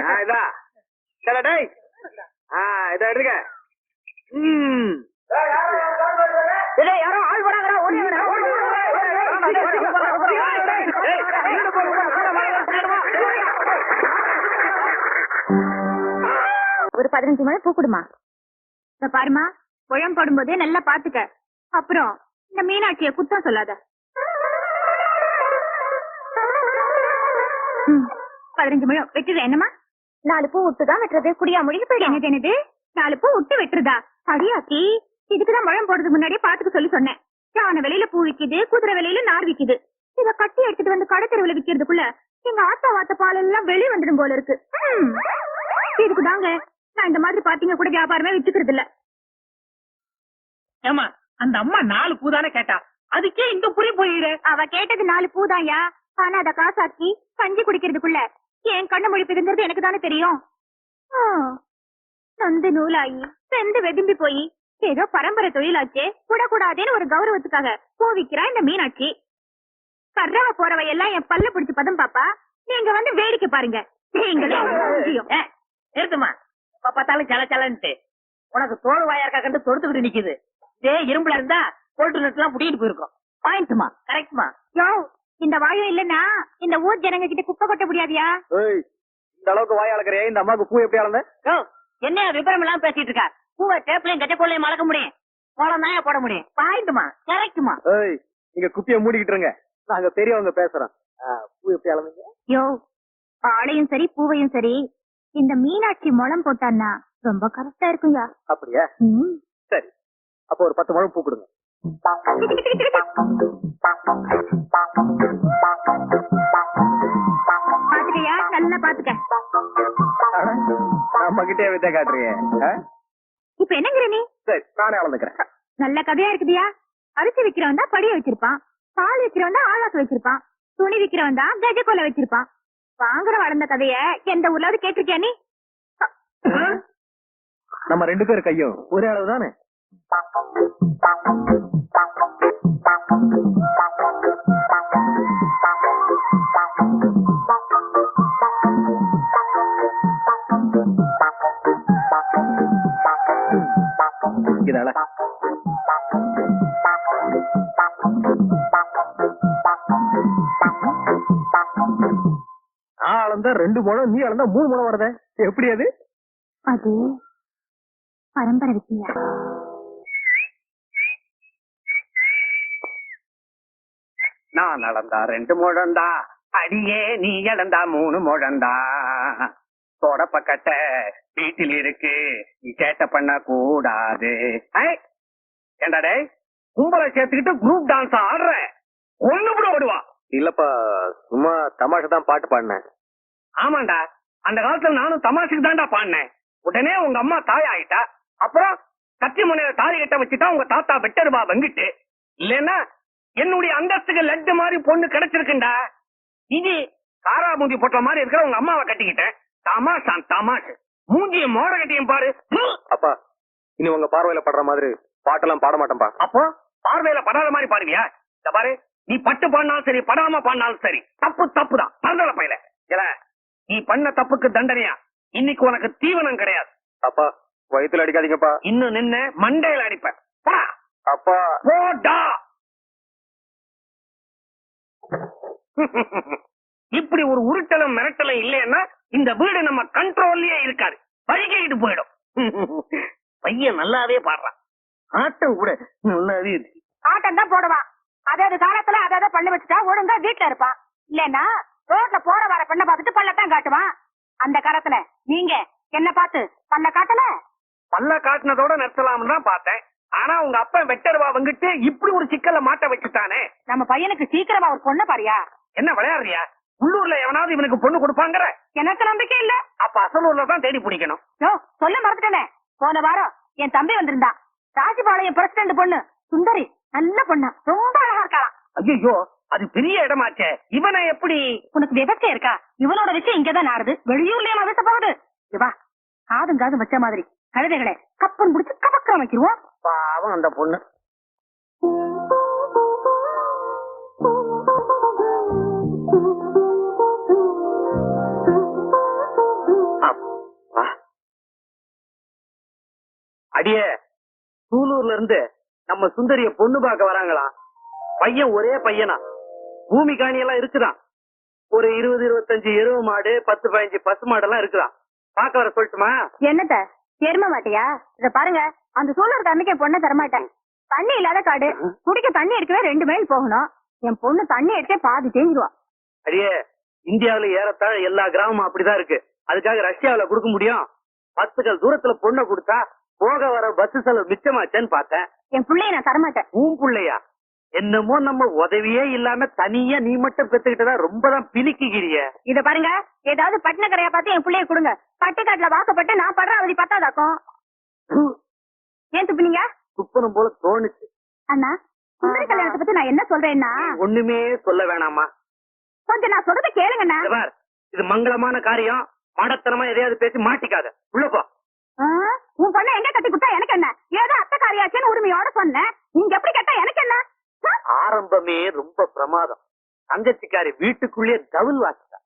ஆ, இதா சரி, டேய் ஆ இதை எடுத்துக்க ம் யாரோ ஆள் வராங்கடா ஓடி ஒரு பதினஞ்சு மணி பூ கொடுமா இத பாருமா குழம்பு போடும்போதே நல்லா பாத்துக்க அப்புறம் இந்த மீனாட்சிய குத்தம் சொல்லாத பதினஞ்சு முழம் வெட்டுது என்னமா நாலு பூ விட்டுதான் வெட்டுறது குடியா முடிக்க போயிடும். என்னது என்னது? நாலு பூ விட்டு வெட்டுறதா? அடியாக்கி இதுக்குதான் முழம் போடுறதுக்கு முன்னாடியே பாத்துக்க சொல்லி சொன்னேன். யானை வெளியில பூ விக்குது குதிரை வெளியில நார் விக்குது. இத கட்டி எடுத்துட்டு வந்து கடை தெருவுல விக்கிறதுக்குள்ள எங்க ஆத்தா வாத்த பால் எல்லாம் வெளிய வந்துடும் போல இருக்கு. இதுக்கு தாங்க நான் இந்த மாதிரி பாத்தீங்க கூட வியாபாரமே வச்சுக்கிறது இல்ல. ஏமா அந்த அம்மா நாலு பூதானே கேட்டா? அதுக்கே இந்த புரி போயிரு அவ கேட்டது நாலு பூதாயா ஆனா அத காசாக்கி கஞ்சி குடிக்கிறதுக்குள்ள என் கண்ணு முழிப்புதுங்கிறது எனக்கு தானே தெரியும். நொந்து நூலாயி செந்து வெதும்பி போய் ஏதோ பரம்பரை தொழிலாச்சே கூடாதேன்னு ஒரு கௌரவத்துக்காக பூவிக்கிறா இந்த மீனாட்சி. கர்றவ போறவ எல்லாம் என் பல்ல பிடிச்சு பதம் பாப்பா. நீங்க வந்து வேடிக்கை பாருங்க. ஏ, நிறுத்துமா எப்ப பார்த்தாலும் சல சலன்ட்டு உனக்கு தோல் வாயா இருக்கா கண்டு தொடுத்துக்கிட்டு நிக்குது. இதே இரும்புல இருந்தா போல்ட்டு நட்டு எல்லாம் புடிக்கிட்டு போயிருக்கோம். பாயிண்ட்மா கரெக்ட்மா யோ இந்த வாயும் இல்லன்னா இந்த ஊர் ஜனங்க கிட்ட குப்பை கொட்ட முடியாதியா? ஏய் இந்த அளவுக்கு வாய் அளக்குறியே? இந்த அம்மாவுக்கு பூ எப்படி அளந்த? என்ன விபரம் எல்லாம் பேசிட்டு இருக்கா? பூவை டேப்லயும் கட்ட கொள்ளையும் மறக்க முடியும். கோலம் தான் போட முடியும். பாயிண்ட்மா கரெக்ட்மா ஏய் நீங்க குப்பிய மூடிக்கிட்டு இருங்க. நாங்க பெரியவங்க பேசுறோம் பூ எப்படி அளந்தீங்க? யோ ஆளையும் சரி பூவையும் சரி. இந்த மீனாட்சி முளம் போட்டான்னா ரொம்ப கரெக்டா இருக்குயா அப்படியா? ம். சரி. அப்போ ஒரு பத்து முழம் பூ கொடுங்க. பாத்துக்கயா நல்லா பாத்துக்க. நம்ம கிட்டே வித்த காட்டுறீங்க ஆ? இப்ப என்னங்கிற நீ? சரி நானே அளந்துக்கிறேன். நல்ல கதையா இருக்குதியா? அரிசி விக்கிறவன் தான் படிய வச்சிருப்பான். பால் விக்கிறவன் தான் வச்சிருப்பான். துணி விக்கிறவன் தான் கஜ கொலை வச்சிருப்பான். வாங்குற வளர்ந்த கதைய எந்த ஊர்லாவது கேட்டிருக்கியா நீ? நம்ம ரெண்டு பேர் கையும் ஒரே அளவு தானே இதால. நான் அளந்தா ரெண்டு முழம் நீ அளந்தா மூணு முழம் வருதே. எப்படி அது? அது பரம்பரை வித்தியா? நான் நடந்தா ரெண்டு முழந்தா அடியே நீ இழந்தா மூணு முழந்தா. தொடப்பக்கட்ட வீட்டில் இருக்கு நீ சேட்டை பண்ண கூடாது. ஐ, ஏண்டா டேய் கும்பலை சேர்த்துக்கிட்டு குரூப் டான்ஸ் ஆடுற? ஒண்ணு கூட ஓடுவா? இல்லப்பா சும்மா தமாஷா தான் பாட்டு பாடினேன். ஆமாண்டா அந்த காலத்துல நானும் தமாஷுக்கு தான்டா பாடினேன். உடனே உங்க அம்மா தாய் ஆயிட்டா அப்புறம் கத்தி முனையில தாலி கட்ட வச்சுட்டா உங்க தாத்தா வெட்டருவா வங்கிட்டு. இல்லன்னா என்னுடைய அந்தஸ்துக்கு லட்டு மாதிரி பொண்ணு கிடைச்சிருக்குண்டா? இது காரா மூஞ்சி போட்ட மாதிரி இருக்கிற உங்க அம்மாவை கட்டிக்கிட்டேன். தமாஷான் தமாஷ். மூஞ்சிய மோட கட்டியும் பாரு. ப்பு! அப்பா இனி உங்க பார்வையில படுற மாதிரி பாட்டெல்லாம் பாட மாட்டேன்பா. அப்போ பார்வையில படாத மாதிரி பாருவியா இந்த பாரு நீ பட்டு பாடினாலும் சரி படாம பாடினாலும் சரி தப்பு தப்பு தான் பரந்தல பையல. இல்ல நீ பண்ண தப்புக்கு தண்டனையா? இன்னைக்கு உனக்கு தீவனம் கிடையாது. அப்பா வயித்துல அடிக்காதீங்கப்பா. இன்னும் நின்ன மண்டையில அடிப்பேன். அப்பா. போடா. இப்படி ஒரு உருட்டலும் மிரட்டலும் இல்லைன்னா இந்த வீடு நம்ம கண்ட்ரோல்லயே இருக்காது. பழிக்கிட்டு போயிடும். பையன் நல்லாவே பாடுறான். ஆட்டம் கூட நல்லாவே இருக்கு. ஆட்டம் தான் போடுவான் அதாவது காலத்துல அதாவது பல்லு வச்சுட்டா ஒழுங்கா வீட்டுல இருப்பான் இல்லன்னா ரோட்ல போற வர பெண்ணை பார்த்துட்டு பல்லத்தான் காட்டுவான் அந்த காலத்துல நீங்க என்ன பார்த்து பல்ல காட்டல? பல்ல காட்டினதோட நிறுத்தலாம்னு தான் பார்த்தேன். ஆனா உங்க அப்பா வெட்டருவா வந்துட்டு இப்படி ஒரு சிக்கலை மாட்ட வச்சுட்டானே. நம்ம பையனுக்கு சீக்கிரமா ஒரு பொண்ணு பாரியா? என்ன விளையாடுறியா? உள்ளூர்ல எவனாவது இவனுக்கு பொண்ணு கொடுப்பாங்கற? எனக்கு நம்பிக்கை இல்ல. அப்ப அசலூர்ல தான் தேடி பிடிக்கணும். சொல்ல மறந்துட்டேனே. போன வாரம் என் தம்பி வந்திருந்தான் ராஜபாளையம் பிரசிடண்ட் பொண்ணு. சுந்தரி நல்ல பொண்ணு. ரொம்ப அழகா இருக்காளாம் ஐயோ அது பெரிய இடமாச்சே. இவனை எப்படி? உனக்கு விவசாய இருக்கா? இவனோட விஷயம் இங்கதான் நாடுது. வெளியூர்லயும் அவச போகுது. இங்க வா காதும் காதும் வச்ச மாதிரி. கழுதைகளை கப்பன் பிடிச்சு கபக்கம் வைக்கிருவோம். பாவம் அந்த பொண்ணு. அடியே சூலூர்ல இருந்து நம்ம சுந்தரிய பொண்ணு பார்க்க வராங்களாம் பையன் ஒரே பையனா? பூமி காணி எல்லாம் இருக்குதான். ஒரு இருபது இருபத்தஞ்சு எருவு மாடு பத்து பதினஞ்சு பசு மாடெல்லாம் இருக்குதான். பாக்க வர சொல்லட்டுமா? என்னத்த? எரும மாட்டியா? இத பாருங்க. அந்த சூழல் தண்ணிக்கு பொண்ணை தரமாட்டேன். தண்ணி இல்லாத காடு. குடிக்க தண்ணி எடுக்கவே ரெண்டு மைல் போகணும். என் பொண்ணு தண்ணி எடுத்தே பாதி தேஞ்சிருவா. அடியே இந்தியாவுல ஏறத்தாழ எல்லா கிராமமும் அப்படிதான் இருக்கு. அதுக்காக ரஷ்யாவுல கொடுக்க முடியும். பத்து கல் தூரத்துல பொண்ணை கொடுத்தா போக வர பஸ் செலவு மிச்சமாச்சேன்னு பார்த்தேன். என் பிள்ளைய நான் தரமாட்டேன். உன் புள்ளையா? என்னமோ நம்ம உதவியே இல்லாம தனியா நீ மட்டும் பெத்துக்கிட்டதா ரொம்பதான் பிணிக்குகிறிய. இத பாருங்க. ஏதாவது பட்டினக்கரையா பார்த்து என் பிள்ளைய கொடுங்க. பட்டிக்காட்டுல வாக்கப்பட்டு நான் படுற அவதி பத்தாதாக்கும். ஏன் துப்பினீங்க? துப்பனும் போல தோணுச்சு. அண்ணா சுந்தரி கல்யாணத்தை பத்தி நான் என்ன சொல்றேன்னா? ஒண்ணுமே சொல்ல வேணாமா கொஞ்சம் நான் சொல்றத கேளுங்கண்ணா. இத மங்களமான காரியம். மடத்தனமா எதையாவது பேசி மாட்டிக்காத. உள்ள போ. ஆ, உன் பொண்ணை எங்க கட்டி கொடுத்தா எனக்கு என்ன? ஏதோ அத்தை காரியாச்சுன்னு உரிமையோட சொன்னேன். நீங்க எப்படி கேட்டா எனக்கு என்ன? ஆரம்பமே ரொம்ப பிரமாதம். தங்கச்சிக்காரி வீட்டுக்குள்ளேயே டபுள் வாசிட்டா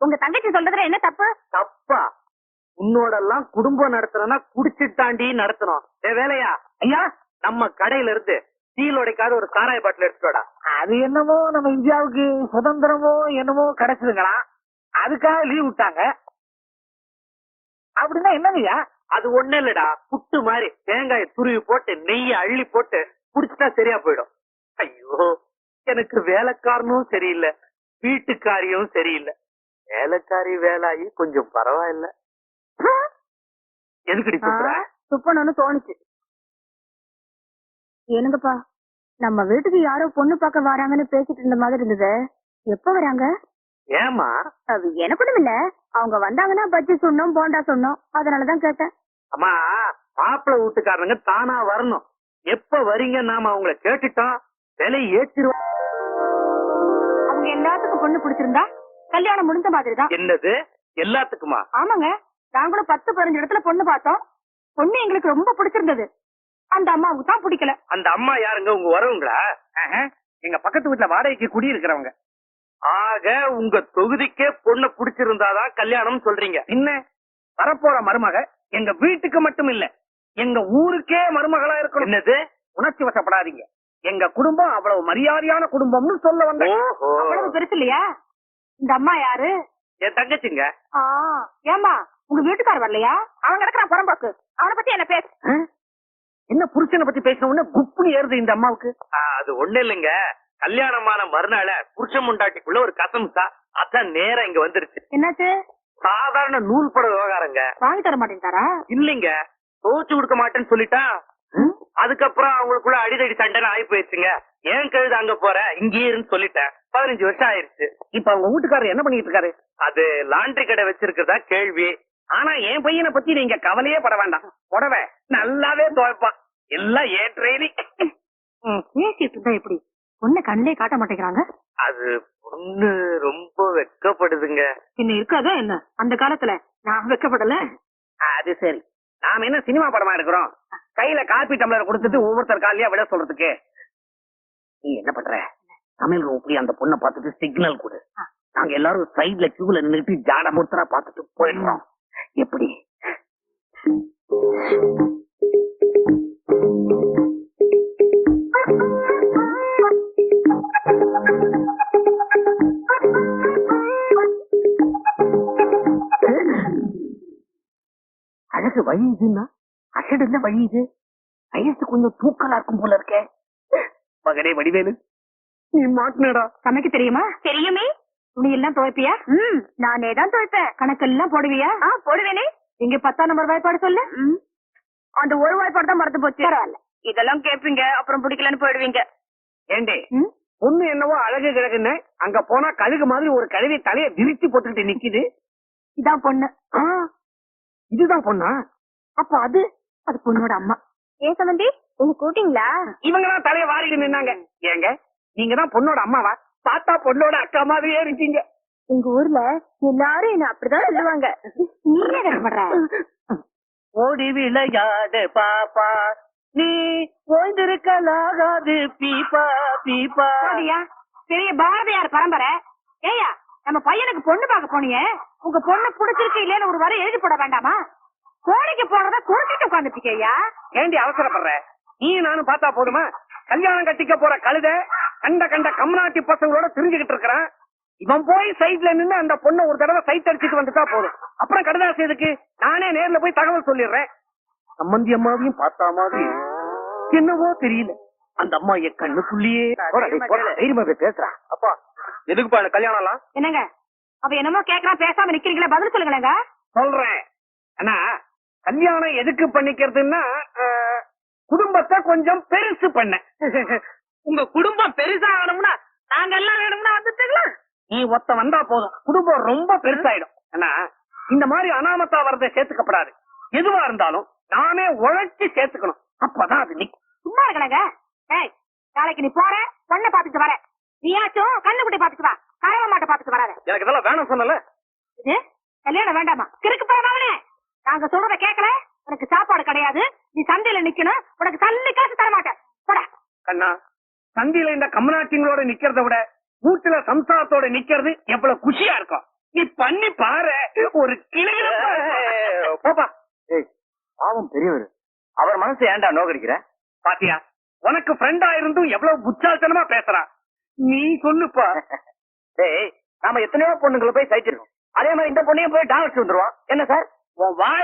உங்க தங்கச்சி சொல்றதுல என்ன தப்பு? தப்பா. உன்னோட எல்லாம் குடும்பம் நடத்தணும்னா குடிச்சிட்டு தாண்டி நடத்தணும். ஏ வேலையா? ஐயா நம்ம கடையில இருந்து ஸ்டீல் உடைக்காத ஒரு சாராய பாட்டில் எடுத்துடா அது என்னமோ நம்ம இந்தியாவுக்கு சுதந்திரமோ என்னமோ கிடைச்சதுங்களா? அதுக்காக லீவ் விட்டாங்க. அப்படின்னா என்னங்கய்யா அது ஒண்ணு இல்லடா. புட்டு மாதிரி தேங்காய் துருவி போட்டு நெய்ய அள்ளி போட்டு குடிச்சிட்டா சரியா போயிடும். ஐயோ எனக்கு வேலைக்காரனும் சரியில்லை. வீட்டுக்காரியும் சரியில்லை. வேலைக்காரி வேலாயி கொஞ்சம் பரவாயில்ல. எதுக்குடி துப்பணும்னு தோணுச்சு. என்னங்கப்பா நம்ம வீட்டுக்கு யாரோ பொண்ணு பார்க்க வராங்கன்னு பேசிட்டு இருந்த மாதிரி இருந்தது. எப்ப வராங்க? ஏமா அது எனக்கு ஒண்ணும் இல்ல. அவங்க வந்தாங்கன்னா பஜ்ஜி சொன்னோம் போண்டா சொன்னோம். அதனாலதான் கேட்டேன். அம்மா மாப்பிள்ளை வீட்டுக்காரங்க தானா வரணும். எப்ப வரீங்க நாம அவங்கள கேட்டுட்டோம். விலை ஏற்றிருவோம் அவங்க எல்லாத்துக்கும் பொண்ணு பிடிச்சிருந்தா கல்யாணம் முடிஞ்ச மாதிரி தான் என்னது? எல்லாத்துக்குமா? ஆமாங்க. நாங்களும் பத்து பதினஞ்சு இடத்துல பொண்ணு பார்த்தோம். பொண்ணு எங்களுக்கு ரொம்ப பிடிச்சிருந்தது. அந்த அம்மாவுக்கு தான் பிடிக்கல. அந்த அம்மா யாருங்க? உங்க வரவங்களா? எங்க பக்கத்து வீட்டுல வாடகைக்கு குடி இருக்கிறவங்க ஆக உங்க தொகுதிக்கே பொண்ணு பிடிச்சிருந்தாதான் கல்யாணம் சொல்றீங்க. என்ன? வரப்போற மருமக எங்க வீட்டுக்கு மட்டும் இல்ல எங்க ஊருக்கே மருமகளா இருக்கணும். என்னது? உணர்ச்சி வசப்படாதீங்க. எங்க குடும்பம் அவ்வளவு மரியாதையான குடும்பம்னு சொல்ல வந்தேன். அவ்வளவு பெருசு இல்லையா? இந்த அம்மா யாரு? என் தங்கச்சிங்க. ஆ, ஏம்மா? உங்க வீட்டுக்காரர் வரலையா? அவன் கிடக்குறான் புறம்போக்கு. அவனை பத்தி என்ன பேசு? என்ன புருஷனை பத்தி பேசின உடனே குப்புன்னு ஏறுது இந்த அம்மாவுக்கு? அது ஒண்ணு இல்லைங்க. கல்யாணமான மறுநாள புருஷன் முண்டாட்டிக்குள்ள ஒரு கசம்சா அதான் நேரா இங்க வந்துருச்சு. என்னாச்சு? சாதாரண நூல் பட விவகாரங்க. வாங்கி தர மாட்டேங்கிறாரா இல்லைங்க. தோச்சு கொடுக்க மாட்டேன்னு சொல்லிட்டா அதுக்கப்புறம் அவங்களுக்குள்ள அடிதடி சண்டைன்னு ஆகி போயிடுச்சுங்க. ஏன் கழுது அங்க போற? இங்கேயே இருந்து சொல்லிட்டேன். பதினஞ்சு வருஷம் ஆயிருச்சு. இப்ப அவங்க வீட்டுக்காரர் என்ன பண்ணிட்டு இருக்காரு? அது லாண்டரி கடை வச்சிருக்கிறதா கேள்வி. ஆனா என் பையனை பத்தி நீங்க கவலையே பட வேண்டாம். புடவை நல்லாவே துவைப்பான். எல்லாம் ஏன் ட்ரெயினி பேசிட்டு இருந்தா எப்படி? பொண்ணை கண்ணிலே காட்ட மாட்டேங்கிறாங்க? அது பொண்ணு ரொம்ப வெட்கப்படுதுங்க என்ன இருக்காதா என்ன? அந்த காலத்துல நான் வைக்கப்படல. அது சரி. நாம என்ன சினிமா படமா இருக்கிறோம் கையில காப்பி டம்ளர் கொடுத்துட்டு ஒவ்வொருத்தர் காலையா விட சொல்றதுக்கு. நீ என்ன பண்ற? ரூம் போய் அந்த பொண்ணை பார்த்துட்டு சிக்னல் கொடு. நாங்க எல்லாரும் சைடுல கியூல நின்னுட்டு ஜாட முத்தரா பார்த்துட்டு போயிடுறோம். எப்படி? அழகு வழியுதுன்னா அசடு என்ன வழியுது வயசு கொஞ்சம் தூக்கலா இருக்கும் போல இருக்கே. மகனே வடிவேலு. நீ மாட்டினடா. சமைக்க தெரியுமா? தெரியுமே. துணி எல்லாம் துவைப்பியா? ம் நானே தான் துவைப்பேன். கணக்கெல்லாம் போடுவியா? ஆ போடுவேனே. இங்க பத்தாம் நம்பர் வாய்ப்பாடு சொல்லு. அந்த ஒரு வாய்ப்பாடு தான் மறந்து போச்சு. பரவாயில்ல. இதெல்லாம் கேப்பீங்க அப்புறம் பிடிக்கலன்னு போயிடுவீங்க. ஏண்டே ம்? பொண்ணு என்னவோ அழகு கிழகுன்னு அங்க போனா கழுகு மாதிரி ஒரு கழுவி தலைய விரிச்சு போட்டுக்கிட்டு நிக்குது. இதான் பொண்ணு. ஆ, இதுதான் பொண்ணா? அப்ப அது அது பொண்ணோட அம்மா. ஏ சமந்தி உங்க கூட்டிங்களா? இவங்க தான் தலைய வாரிட்டு நின்னாங்க. ஏங்க நீங்க தான் பொண்ணோட அம்மாவா? பார்த்தா பொண்ணோட அக்கா மாதிரியே இருக்கீங்க. எங்க ஊர்ல எல்லாரும் என்ன அப்படிதான் சொல்லுவாங்க. நீ என்ன பண்ற ஓடி விளையாடு பாப்பா? நீ ஓய்ந்திருக்கலாகாது பீப்பா பீப்பா. போடியா? பெரிய பாரதியார் பரம்பரை. ஏயா நம்ம பையனுக்கு பொண்ணு பார்க்க போனியே. உங்க பொண்ணு புடிச்சிருக்கு இல்லைன்னு ஒரு வரை எழுதி போட வேண்டாமா? கோழிக்கு போடுறத குறுக்கிட்டு உட்காந்துட்டீங்க ஐயா ஏண்டி அவசரப்படுற? நீ நானும் பார்த்தா போதுமா? கல்யாணம் கட்டிக்க போற கழுத கண்ட கண்ட கம்நாட்டி பசங்களோட தெரிஞ்சுக்கிட்டு இருக்கிறான். இவன் போய் சைட்ல நின்னு அந்த பொண்ணை ஒரு தடவை சைட் அடிச்சுட்டு வந்துட்டா போதும். அப்புறம் கடுதாசி எதுக்கு? நானே நேர்ல போய் தகவல் சொல்லிடுறேன். சம்பந்தி அம்மாவையும் பார்த்தா மாதிரி என்னவோ தெரியல. அந்த அம்மா என் கண்ணுக்குள்ளேயே தைரியமா பேசுறா. அப்பா எதுக்குப்பா எனக்கு கல்யாணம் எல்லாம் என்னங்க? அவ என்னமோ கேக்குறா பேசாம நிக்கிறீங்களே பதில் சொல்லுங்களேங்க. சொல்றேன். அண்ணா கல்யாணம் எதுக்கு பண்ணிக்கிறதுன்னா குடும்பத்தை கொஞ்சம் பெருசு பண்ண. உங்க குடும்பம் பெருசா ஆகணும்னா நாங்க எல்லாம் வேணும்னா வந்துட்டுங்களா? நீ ஒத்த வந்தா போதும். குடும்பம் ரொம்ப பெருசாயிடும். அண்ணா இந்த மாதிரி அனாமத்தா வரதை சேர்த்துக்கப்படாது. எதுவா இருந்தாலும் நாமே உழைச்சு சேர்த்துக்கணும். அப்பதான் அது நிக்கும். சும்மா இருக்கலங்க ஏய் நாளைக்கு நீ போற பொண்ணை பாத்துட்டு வர. நீயாச்சும் கண்ணுக்குட்டி பாத்துட்டு வா. கரவ மாட்டை பாத்துட்டு வராத. எனக்கு இதெல்லாம் வேணும் சொன்னல. இது? கல்யாணம் வேண்டாமா? கிறுக்கு போறவனே நாங்க சொல்றத கேட்கல. உனக்கு சாப்பாடு கிடையாது. நீ சந்தையில நிக்கணும். உனக்கு தள்ளி காசு தர மாட்டேன் போட. கண்ணா சந்தியில இந்த கம்நாட்டிங்களோட நிக்கிறத விட வீட்டுல சம்சாரத்தோட நிக்கிறது எவ்வளவு குஷியா இருக்கும் நீ பண்ணி பாரு. ஒரு கிளை பாப்பா. ஏய் பாவம் பெரியவர். அவர் மனசு ஏன்டா நோகடிக்கிற? பாத்தியா உனக்கு ஃப்ரெண்டா இருந்தும் எவ்வளவு புத்தால்தனமா பேசுறான் நீ சொல்லுப்பா. டேய் நாம எத்தனையோ பொண்ணுங்களை போய் சைச்சிருக்கோம் அதே மாதிரி இந்த பொண்ணையும் போய் டான்ஸ் வந்துருவான் என்ன சார்? வாழ